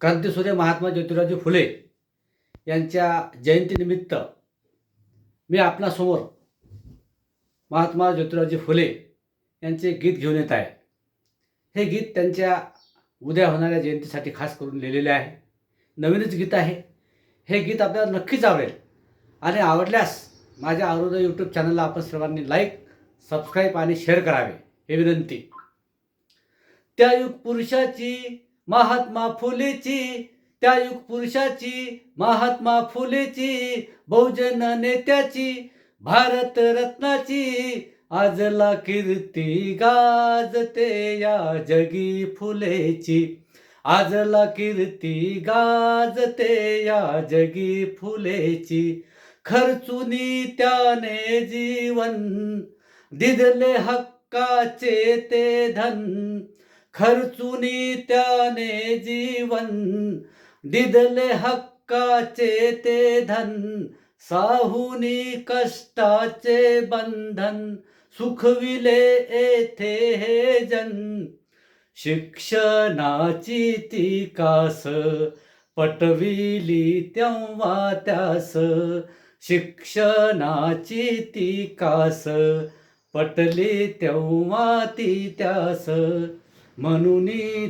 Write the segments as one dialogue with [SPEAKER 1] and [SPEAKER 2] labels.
[SPEAKER 1] क्रांतीसूर्य महात्मा ज्योतिरावजी फुले यांच्या जयंतीनिमित्त मी आपणासमोर महात्मा ज्योतिरावजी फुले यांचे गीत घेऊन येत आहे. हे गीत त्यांच्या उद्या होणाऱ्या जयंतीसाठी खास करून लिहिलेले आहे. नवीनच गीत आहे. हे गीत आपल्याला नक्कीच आवडेल. आणि आवडल्यास माझ्या अरुण यूट्यूब चॅनलला आपण सर्वांनी लाईक सबस्क्राईब आणि शेअर करावे हे विनंती. त्या युग पुरुषाची महात्मा फुलेची त्या युग पुरुषाची महात्मा फुलेची बहुजन नेत्याची भारत रत्नाची. आजला कीर्ती गाजते या जगी फुलेची. आजला कीर्ती गाजते या जगी फुलेची. खर्चुनी त्याने जीवन दिदले हक्काचे ते धन. खर्चुनी त्याने जीवन दिदले हक्काचे ते धन साहुनी कष्टाचे बंधन सुखविले येथे हे जन. शिक्षणाची ती कास पटविली तेव्हा त्यास शिक्षणाची ती कास पटली तेव्हा ती त्यास. म्हणून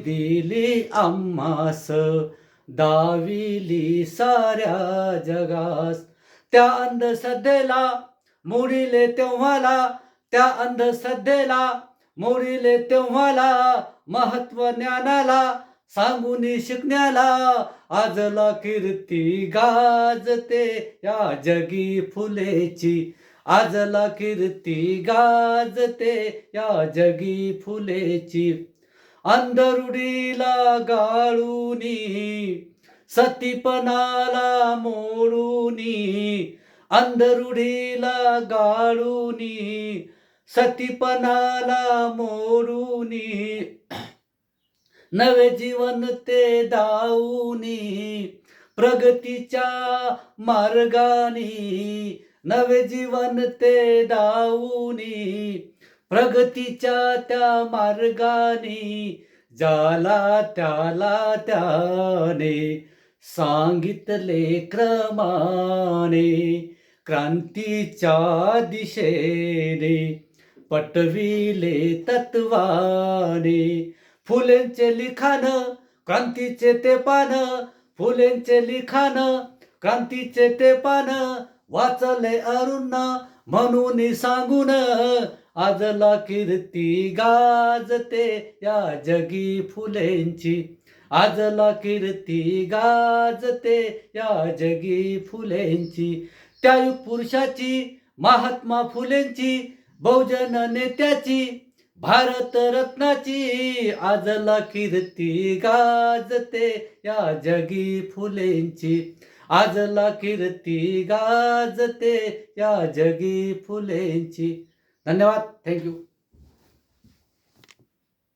[SPEAKER 1] दिली आम्हास दाविली साऱ्या जगास. त्या अंधश्रद्धेला मोडिले तेव्हाला त्या अंधश्रद्धेला मोडिले तेव्हाला महत्त्व ज्ञानाला सांगून शिकण्याला आजला कीर्ती गाजते या जगी फुलेची. आजला कीर्ती गाजते या जगी फुलेची. अंधरुडीला गाळूनी सतीपणाला मोडूनी अंधरुडीला गाळूनी सतीपणाला मोडूनी नवे जीवन ते दाऊनी प्रगतीच्या मार्गानी नवे जीवन ते दाऊनी प्रगतीच्या त्या मार्गाने जाला त्याला त्याने सांगितले क्रमाने क्रांतीच्या दिशेने पटविले तत्वाने. फुलेंचे लिखाण क्रांतीचे ते पान फुलेंचे लिखाण क्रांतीचे ते पान वाचले अरुण म्हणून सांगून आजला कीर्ती गाजते या जगी फुलेंची. आजला कीर्ती गाजते या जगी फुलेंची. त्या पुरुषाची महात्मा फुलेंची बहुजन नेत्याची भारत रत्नाची आजला कीर्ती गाजते या जगी फुलेंची. आजला कीर्ती गाजते या जगी फुलेंची. धन्यवाद थँक्यू